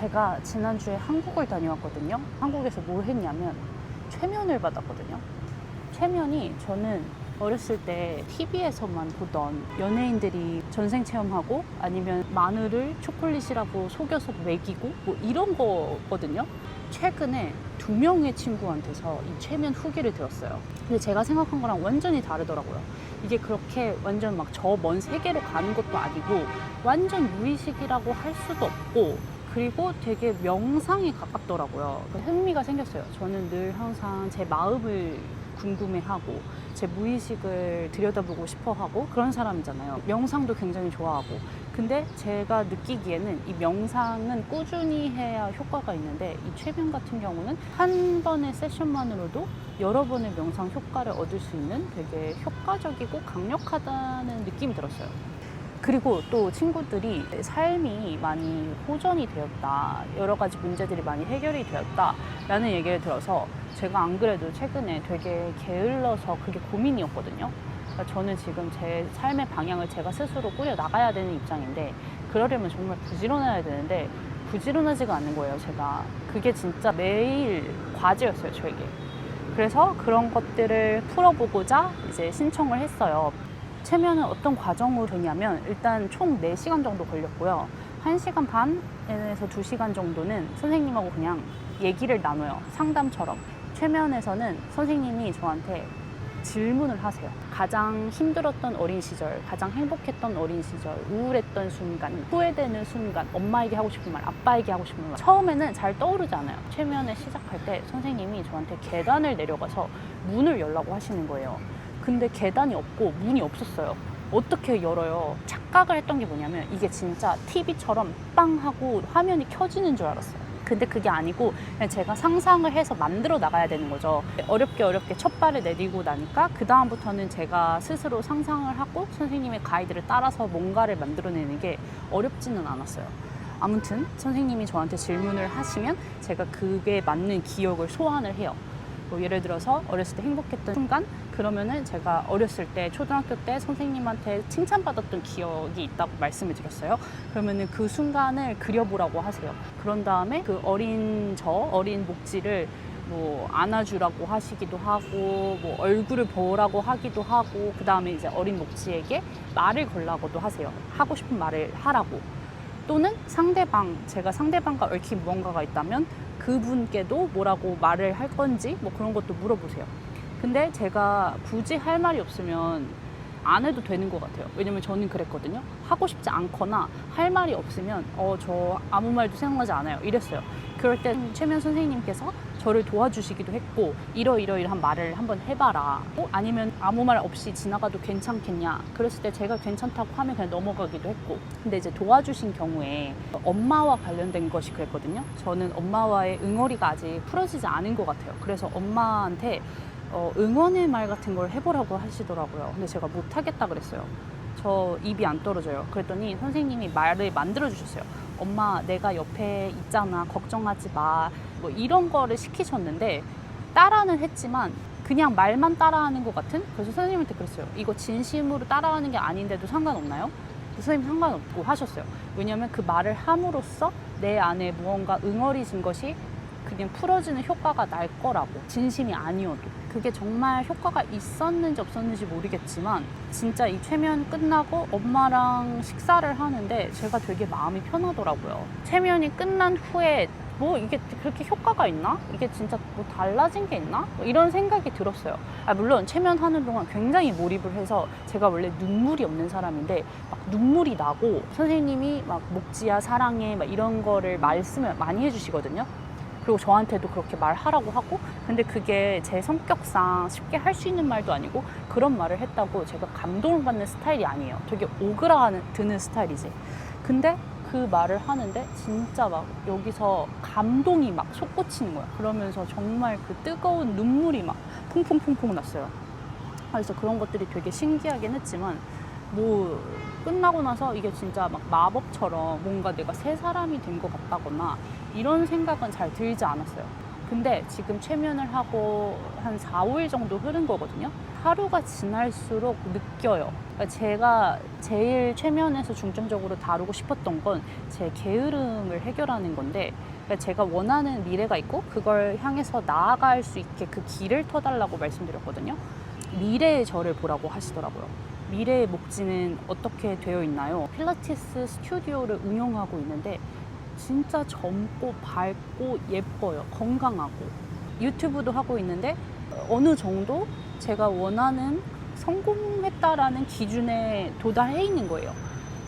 제가 지난주에 한국을 다녀왔거든요. 한국에서 뭘 했냐면 최면을 받았거든요. 최면이 저는 어렸을 때 TV에서만 보던 연예인들이 전생 체험하고 아니면 마늘을 초콜릿이라고 속여서 먹이고 뭐 이런 거거든요. 최근에 두 명의 친구한테서 이 최면 후기를 들었어요. 근데 제가 생각한 거랑 완전히 다르더라고요. 이게 그렇게 완전 막 저 먼 세계로 가는 것도 아니고 완전 무의식이라고 할 수도 없고 그리고 되게 명상에 가깝더라고요. 그 흥미가 생겼어요. 저는 늘 항상 제 마음을 궁금해하고 제 무의식을 들여다보고 싶어하고 그런 사람이잖아요. 명상도 굉장히 좋아하고. 근데 제가 느끼기에는 이 명상은 꾸준히 해야 효과가 있는데 이 최면 같은 경우는 한 번의 세션만으로도 여러 번의 명상 효과를 얻을 수 있는 되게 효과적이고 강력하다는 느낌이 들었어요. 그리고 또 친구들이 삶이 많이 호전이 되었다. 여러 가지 문제들이 많이 해결이 되었다 라는 얘기를 들어서 제가 안 그래도 최근에 되게 게을러서 그게 고민이었거든요. 그러니까 저는 지금 제 삶의 방향을 제가 스스로 꾸려 나가야 되는 입장인데 그러려면 정말 부지런해야 되는데 부지런하지가 않는 거예요, 제가. 그게 진짜 매일 과제였어요, 저에게. 그래서 그런 것들을 풀어보고자 이제 신청을 했어요. 체면은 어떤 과정으로 되냐면 일단 총 4시간 정도 걸렸고요. 1시간 반에서 2시간 정도는 선생님하고 그냥 얘기를 나눠요. 상담처럼. 최면에서는 선생님이 저한테 질문을 하세요. 가장 힘들었던 어린 시절, 가장 행복했던 어린 시절, 우울했던 순간, 후회되는 순간, 엄마에게 하고 싶은 말, 아빠에게 하고 싶은 말. 처음에는 잘 떠오르지 않아요. 최면을 시작할 때 선생님이 저한테 계단을 내려가서 문을 열라고 하시는 거예요. 근데 계단이 없고 문이 없었어요. 어떻게 열어요? 착각을 했던 게 뭐냐면 이게 진짜 TV처럼 빵 하고 화면이 켜지는 줄 알았어요. 근데 그게 아니고 그냥 제가 상상을 해서 만들어 나가야 되는 거죠. 어렵게 어렵게 첫 발을 내디고 나니까 그 다음부터는 제가 스스로 상상을 하고 선생님의 가이드를 따라서 뭔가를 만들어내는 게 어렵지는 않았어요. 아무튼 선생님이 저한테 질문을 하시면 제가 그게 맞는 기억을 소환을 해요. 뭐 예를 들어서 어렸을 때 행복했던 순간 그러면은 제가 어렸을 때 초등학교 때 선생님한테 칭찬받았던 기억이 있다고 말씀을 드렸어요. 그러면은 그 순간을 그려보라고 하세요. 그런 다음에 그 어린 저 어린 목지를 뭐 안아주라고 하시기도 하고 뭐 얼굴을 보라고 하기도 하고 그 다음에 이제 어린 목지에게 말을 걸라고도 하세요. 하고 싶은 말을 하라고. 또는 상대방 제가 상대방과 얽힌 무언가가 있다면 그분께도 뭐라고 말을 할 건지 뭐 그런 것도 물어보세요. 근데 제가 굳이 할 말이 없으면 안 해도 되는 것 같아요. 왜냐면 저는 그랬거든요. 하고 싶지 않거나 할 말이 없으면 어 저 아무 말도 생각나지 않아요. 이랬어요. 그럴 때 최면 선생님께서 저를 도와주시기도 했고 이러이러이러한 말을 한번 해봐라. 어? 아니면 아무 말 없이 지나가도 괜찮겠냐. 그랬을 때 제가 괜찮다고 하면 그냥 넘어가기도 했고. 근데 이제 도와주신 경우에 엄마와 관련된 것이 그랬거든요. 저는 엄마와의 응어리가 아직 풀어지지 않은 것 같아요. 그래서 엄마한테 어, 응원의 말 같은 걸 해보라고 하시더라고요. 근데 제가 못하겠다 그랬어요. 저 입이 안 떨어져요. 그랬더니 선생님이 말을 만들어 주셨어요. 엄마, 내가 옆에 있잖아. 걱정하지 마. 뭐 이런 거를 시키셨는데 따라는 했지만 그냥 말만 따라하는 것 같은? 그래서 선생님한테 그랬어요. 이거 진심으로 따라하는 게 아닌데도 상관없나요? 선생님 상관없고 하셨어요. 왜냐면 그 말을 함으로써 내 안에 무언가 응어리진 것이 그냥 풀어지는 효과가 날 거라고 진심이 아니어도 그게 정말 효과가 있었는지 없었는지 모르겠지만 진짜 이 최면 끝나고 엄마랑 식사를 하는데 제가 되게 마음이 편하더라고요 최면이 끝난 후에 뭐 이게 그렇게 효과가 있나? 이게 진짜 뭐 달라진 게 있나? 뭐 이런 생각이 들었어요. 아, 물론 체면하는 동안 굉장히 몰입을 해서 제가 원래 눈물이 없는 사람인데 막 눈물이 나고 선생님이 막 목지야 사랑해 막 이런 거를 말씀을 많이 해주시거든요. 그리고 저한테도 그렇게 말하라고 하고 근데 그게 제 성격상 쉽게 할 수 있는 말도 아니고 그런 말을 했다고 제가 감동을 받는 스타일이 아니에요. 되게 오그라드는 스타일이지. 근데 그 말을 하는데 진짜 막 여기서 감동이 막 솟구치는 거야. 그러면서 정말 그 뜨거운 눈물이 막 퐁퐁퐁퐁 났어요. 그래서 그런 것들이 되게 신기하긴 했지만 뭐 끝나고 나서 이게 진짜 막 마법처럼 뭔가 내가 새 사람이 된 것 같다거나 이런 생각은 잘 들지 않았어요. 근데 지금 최면을 하고 한 4, 5일 정도 흐른 거거든요. 하루가 지날수록 느껴요. 그러니까 제가 제일 최면에서 중점적으로 다루고 싶었던 건 제 게으름을 해결하는 건데 그러니까 제가 원하는 미래가 있고 그걸 향해서 나아갈 수 있게 그 길을 터달라고 말씀드렸거든요. 미래의 저를 보라고 하시더라고요. 미래의 목지는 어떻게 되어 있나요? 필라테스 스튜디오를 운영하고 있는데 진짜 젊고 밝고 예뻐요. 건강하고. 유튜브도 하고 있는데 어느 정도 제가 원하는 성공했다라는 기준에 도달해 있는 거예요.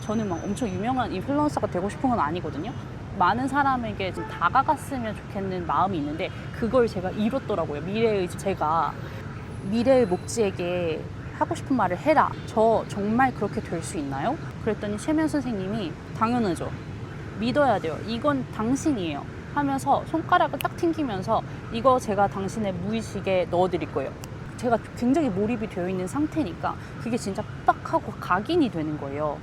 저는 막 엄청 유명한 인플루언서가 되고 싶은 건 아니거든요. 많은 사람에게 좀 다가갔으면 좋겠는 마음이 있는데 그걸 제가 이뤘더라고요. 미래의 제가 미래의 목지에게 하고 싶은 말을 해라. 저 정말 그렇게 될 수 있나요? 그랬더니 최면 선생님이 당연하죠. 믿어야 돼요. 이건 당신이에요. 하면서 손가락을 딱 튕기면서 이거 제가 당신의 무의식에 넣어드릴 거예요. 제가 굉장히 몰입이 되어 있는 상태니까 그게 진짜 빡 하고 각인이 되는 거예요.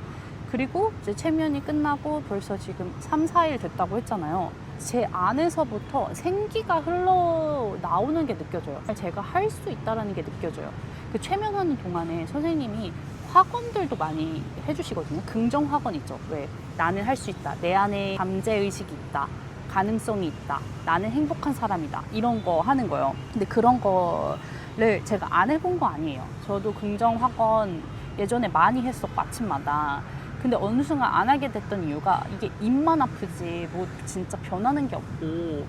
그리고 이제 체면이 끝나고 벌써 지금 3, 4일 됐다고 했잖아요. 제 안에서부터 생기가 흘러 나오는 게 느껴져요. 제가 할 수 있다라는 게 느껴져요. 그 최면하는 동안에 선생님이 학원들도 많이 해주시거든요. 긍정 학원 있죠. 왜 나는 할 수 있다. 내 안에 잠재 의식이 있다. 가능성이 있다. 나는 행복한 사람이다. 이런 거 하는 거예요. 근데 그런 거를 제가 안 해본 거 아니에요. 저도 긍정 학원 예전에 많이 했었고 아침마다. 근데 어느 순간 안 하게 됐던 이유가 이게 입만 아프지 뭐 진짜 변하는 게 없고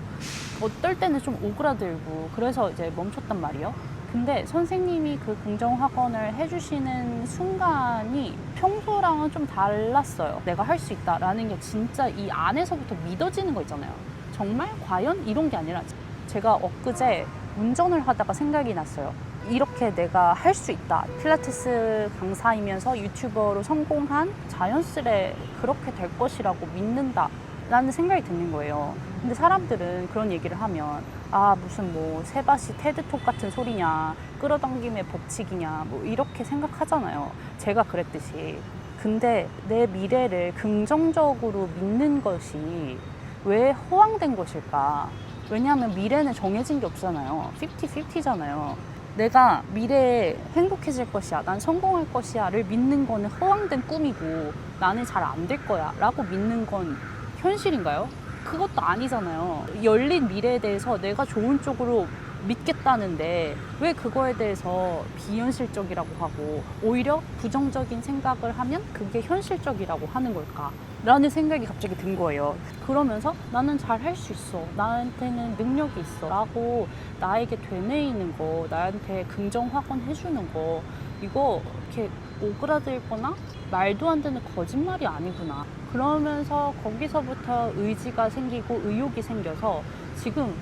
어떨 때는 좀 오그라들고 그래서 이제 멈췄단 말이에요. 근데 선생님이 그 긍정 학원을 해주시는 순간이 평소랑은 좀 달랐어요. 내가 할 수 있다라는 게 진짜 이 안에서부터 믿어지는 거 있잖아요. 정말 과연 이런 게 아니라 제가 엊그제 운전을 하다가 생각이 났어요. 이렇게 내가 할 수 있다. 필라테스 강사이면서 유튜버로 성공한 자연스레 그렇게 될 것이라고 믿는다. 라는 생각이 드는 거예요. 근데 사람들은 그런 얘기를 하면 아 무슨 뭐 세바시 테드톡 같은 소리냐 끌어당김의 법칙이냐 뭐 이렇게 생각하잖아요. 제가 그랬듯이. 근데 내 미래를 긍정적으로 믿는 것이 왜 허황된 것일까? 왜냐하면 미래는 정해진 게 없잖아요. 50-50잖아요. 내가 미래에 행복해질 것이야, 난 성공할 것이야를 믿는 거는 허황된 꿈이고 나는 잘 안 될 거야 라고 믿는 건 현실인가요? 그것도 아니잖아요. 열린 미래에 대해서 내가 좋은 쪽으로 믿겠다는데 왜 그거에 대해서 비현실적이라고 하고 오히려 부정적인 생각을 하면 그게 현실적이라고 하는 걸까? 라는 생각이 갑자기 든 거예요. 그러면서 나는 잘 할 수 있어. 나한테는 능력이 있어. 라고 나에게 되뇌이는 거, 나한테 긍정 확언 해주는 거, 이거 이렇게 오그라들거나 말도 안 되는 거짓말이 아니구나. 그러면서 거기서부터 의지가 생기고 의욕이 생겨서 지금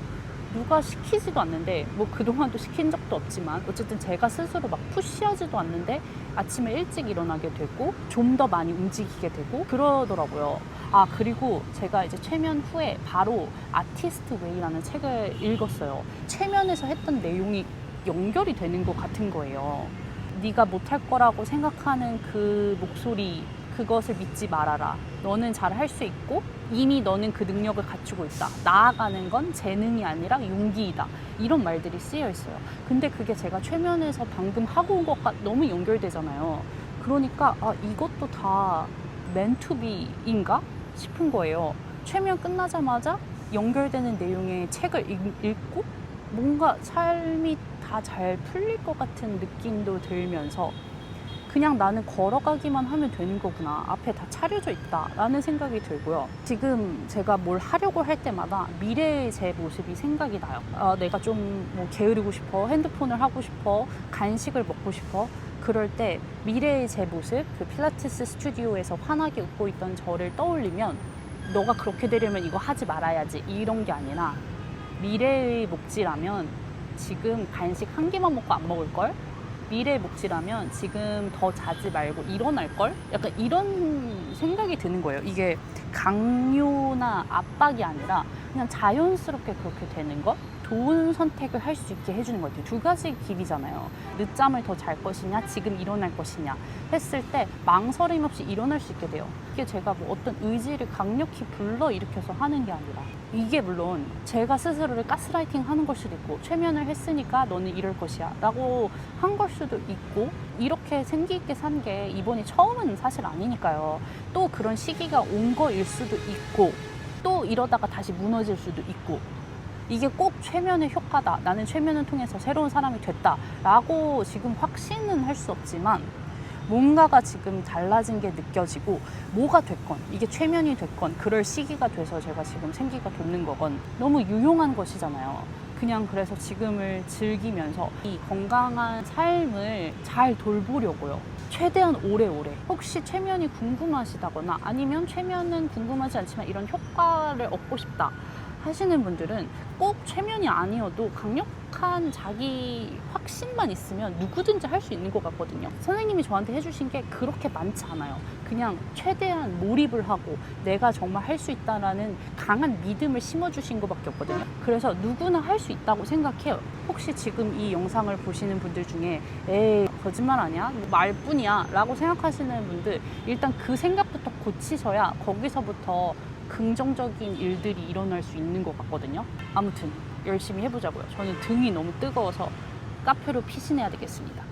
누가 시키지도 않는데 뭐 그동안도 시킨 적도 없지만 어쨌든 제가 스스로 막 푸시하지도 않는데 아침에 일찍 일어나게 되고 좀 더 많이 움직이게 되고 그러더라고요. 아 그리고 제가 이제 최면 후에 바로 아티스트 웨이라는 책을 읽었어요. 최면에서 했던 내용이 연결이 되는 것 같은 거예요. 네가 못할 거라고 생각하는 그 목소리 그것을 믿지 말아라. 너는 잘 할 수 있고 이미 너는 그 능력을 갖추고 있다. 나아가는 건 재능이 아니라 용기이다. 이런 말들이 쓰여 있어요. 근데 그게 제가 최면에서 방금 하고 온 것과 너무 연결되잖아요. 그러니까 아 이것도 다 멘투비인가 싶은 거예요. 최면 끝나자마자 연결되는 내용의 책을 읽- 읽고 뭔가 삶이 다 잘 풀릴 것 같은 느낌도 들면서 그냥 나는 걸어가기만 하면 되는 거구나. 앞에 다 차려져 있다. 라는 생각이 들고요. 지금 제가 뭘 하려고 할 때마다 미래의 제 모습이 생각이 나요. 아, 내가 좀 뭐 게으르고 싶어. 핸드폰을 하고 싶어. 간식을 먹고 싶어. 그럴 때 미래의 제 모습, 그 필라테스 스튜디오에서 환하게 웃고 있던 저를 떠올리면 너가 그렇게 되려면 이거 하지 말아야지. 이런 게 아니라 미래의 목지라면 지금 간식 한 개만 먹고 안 먹을 걸? 미래 목지라면 지금 더 자지 말고 일어날 걸? 약간 이런 생각이 드는 거예요. 이게 강요나 압박이 아니라 그냥 자연스럽게 그렇게 되는 것? 좋은 선택을 할 수 있게 해주는 것 같아요. 두 가지 길이잖아요. 늦잠을 더 잘 것이냐, 지금 일어날 것이냐 했을 때 망설임 없이 일어날 수 있게 돼요. 이게 제가 뭐 어떤 의지를 강력히 불러 일으켜서 하는 게 아니라 이게 물론 제가 스스로를 가스라이팅 하는 걸 수도 있고 최면을 했으니까 너는 이럴 것이야 라고 한 걸 수도 있고 이렇게 생기 있게 산 게 이번이 처음은 사실 아니니까요. 또 그런 시기가 온 거일 수도 있고 또 이러다가 다시 무너질 수도 있고 이게 꼭 최면의 효과다. 나는 최면을 통해서 새로운 사람이 됐다 라고 지금 확신은 할 수 없지만 뭔가가 지금 달라진 게 느껴지고 뭐가 됐건 이게 최면이 됐건 그럴 시기가 돼서 제가 지금 생기가 돋는 거건 너무 유용한 것이잖아요. 그냥 그래서 지금을 즐기면서 이 건강한 삶을 잘 돌보려고요. 최대한 오래오래. 혹시 최면이 궁금하시다거나 아니면 최면은 궁금하지 않지만 이런 효과를 얻고 싶다. 하시는 분들은 꼭 최면이 아니어도 강력한 자기 확신만 있으면 누구든지 할 수 있는 것 같거든요. 선생님이 저한테 해주신 게 그렇게 많지 않아요. 그냥 최대한 몰입을 하고 내가 정말 할 수 있다라는 강한 믿음을 심어주신 것밖에 없거든요. 그래서 누구나 할 수 있다고 생각해요. 혹시 지금 이 영상을 보시는 분들 중에 에이 거짓말 아니야? 뭐 말뿐이야 라고 생각하시는 분들 일단 그 생각부터 고치셔야 거기서부터 긍정적인 일들이 일어날 수 있는 것 같거든요. 아무튼 열심히 해보자고요. 저는 등이 너무 뜨거워서 카페로 피신해야 되겠습니다.